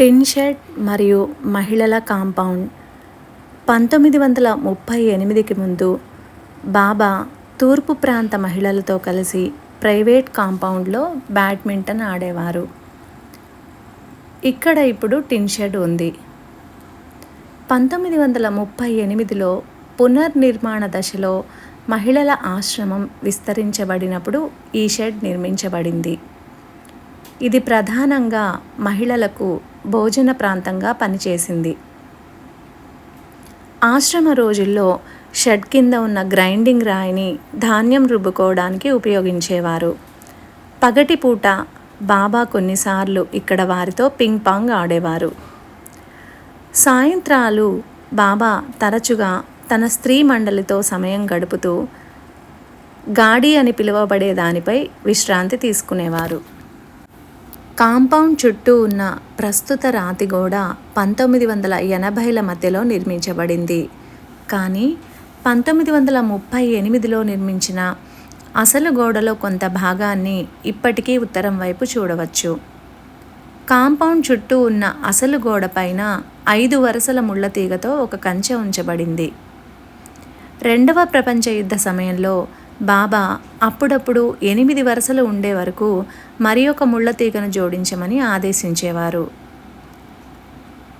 టిన్ shed మరియు మహిళల compound. పంతొమ్మిది వందల ముప్పై ఎనిమిదికి ముందు బాబా తూర్పు ప్రాంత మహిళలతో కలిసి ప్రైవేట్ కాంపౌండ్లో బ్యాడ్మింటన్ ఆడేవారు. ఇక్కడ ఇప్పుడు టిన్ షెడ్ ఉంది. పంతొమ్మిది వందల ముప్పై ఎనిమిదిలో పునర్నిర్మాణ దశలో మహిళల ఆశ్రమం విస్తరించబడినప్పుడు ఈ షెడ్ నిర్మించబడింది. ఇది ప్రధానంగా మహిళలకు భోజన ప్రాంతంగా పనిచేసింది. ఆశ్రమ రోజుల్లో షెడ్ కింద ఉన్న గ్రైండింగ్ రాయిని ధాన్యం రుబ్బుకోవడానికి ఉపయోగించేవారు. పగటిపూట బాబా కొన్నిసార్లు ఇక్కడ వారితో పింగ్ పాంగ్ ఆడేవారు. సాయంత్రాలు బాబా తరచుగా తన స్త్రీ మండలితో సమయం గడుపుతూ గాడి అని పిలువబడే దానిపై విశ్రాంతి తీసుకునేవారు. కాంపౌండ్ చుట్టూ ఉన్న ప్రస్తుత రాతి గోడ పంతొమ్మిది వందల ఎనభైల మధ్యలో నిర్మించబడింది. కానీ పంతొమ్మిది వందల ముప్పై ఎనిమిదిలో నిర్మించిన అసలు గోడలో కొంత భాగాన్ని ఇప్పటికీ ఉత్తరం వైపు చూడవచ్చు. కాంపౌండ్ చుట్టూ ఉన్న అసలు గోడ పైన ఐదు వరుసల ముళ్ళ తీగతో ఒక కంచె ఉంచబడింది. రెండవ ప్రపంచ యుద్ధ సమయంలో బాబా అప్పుడప్పుడు ఎనిమిది వరుసలు ఉండే వరకు మరి ఒక ముళ్ళ తీగను జోడించమని ఆదేశించేవారు.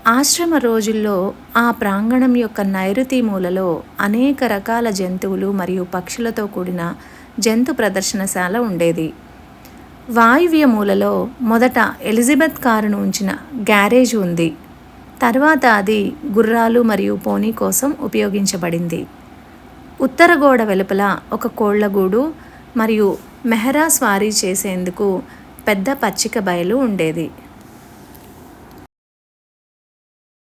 ఆశ్రమ రోజుల్లో ఆ ప్రాంగణం యొక్క నైరుతి మూలలో అనేక రకాల జంతువులు మరియు పక్షులతో కూడిన జంతు ప్రదర్శనశాల ఉండేది. వాయువ్య మూలలో మొదట ఎలిజబెత్ కారును ఉంచిన గ్యారేజ్ ఉంది. తర్వాత అది గుర్రాలు మరియు పోనీ కోసం ఉపయోగించబడింది. ఉత్తర గోడ వెలుపల ఒక కోళ్ళగూడు మరియు మెహరా స్వారీ చేసేందుకు పెద్ద పచ్చిక బయలు ఉండేది.